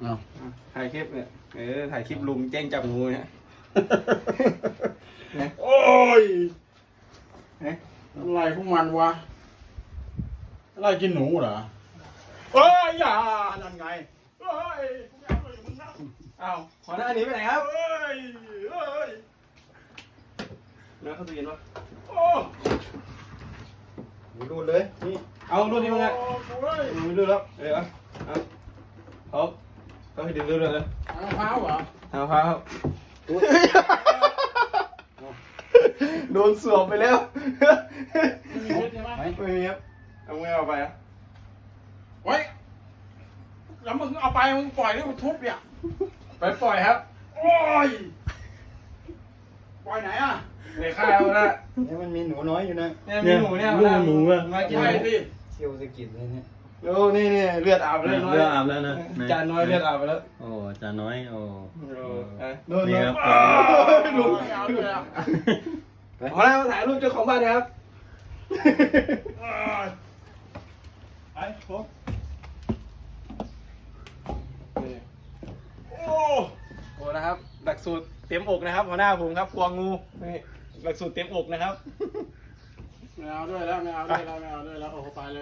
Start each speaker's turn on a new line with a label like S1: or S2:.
S1: เอา
S2: ถ่ายคลิปเนี่ยเออถ่ายคลิปลุงแจ้งจับงูเนี่ย
S1: โอ้ย
S2: เอ๊ะ
S1: อะไรพวกมันวะอะไรกินหนูเหรอเอ้ยอย่านั่นไงเอ้ยพวกแกเลยมึงนะ
S2: อ้าวขอหน้าหนี้ไปไหนครับ
S1: เอ้ยเอ้ย
S2: เนื้อเข้าตู้เย็นวะ
S1: โอ้
S2: ดูเลยนี่เอาดูนี่มึงไง
S1: โอ้กูเอ้ย
S2: ไม่ดูแล้วเออเอา เอาเขาให้ดึงเรื่อยๆเลย
S1: มะพร้าวเหรอ
S2: เอาพาครับโดนสวมไปแล้ว
S1: ไม่มีเม็ดใช่ไหม
S2: ไม่มีครับเอาไม่เอาไปอะ
S1: ไว้แล้วมึงเอาไปมึงปล่อยแล้วมึงทุบเนี่ย
S2: ไปปล่อยครับ
S1: โอ้ยปล่อยไหนอะ
S2: เดี๋ยวข้าวนะ
S3: เนี่ยมันมีหนูน้อยอยู่นะ
S2: เนี่ยมีหนูเนี่ย
S3: ลูกหนูอะ
S2: มากิน
S1: ใช่สิ
S3: เชี่ยวสะกิดเลยเนี่ย
S2: โอ้นี่นี่เลือดอาบเลยน้อย
S3: เลือดอาบแล้วนะ
S2: จานน้อยเลือดอาบไปแล้ว
S3: โอ้จานน้อยโอ้
S2: โดน
S3: นี่
S2: โด
S3: คนรับ
S2: ลุง
S1: ไม่เอาเลยอะ
S2: ขอแล้วมาถ่ายรูปเจ้าของบ้านนะครับ
S1: ไปผมโอ้
S2: โอ้นะครับ หลักสูตรเต็มอกนะครับหัวหน้าผมครับกลัวงูนี่หลักสูตรเต็มอกนะครับ
S1: ไม่เอาด้วยแล้วไม่เอาด้วยแล้วไม่เอาด้วยแล้วโอ้โหไปเลย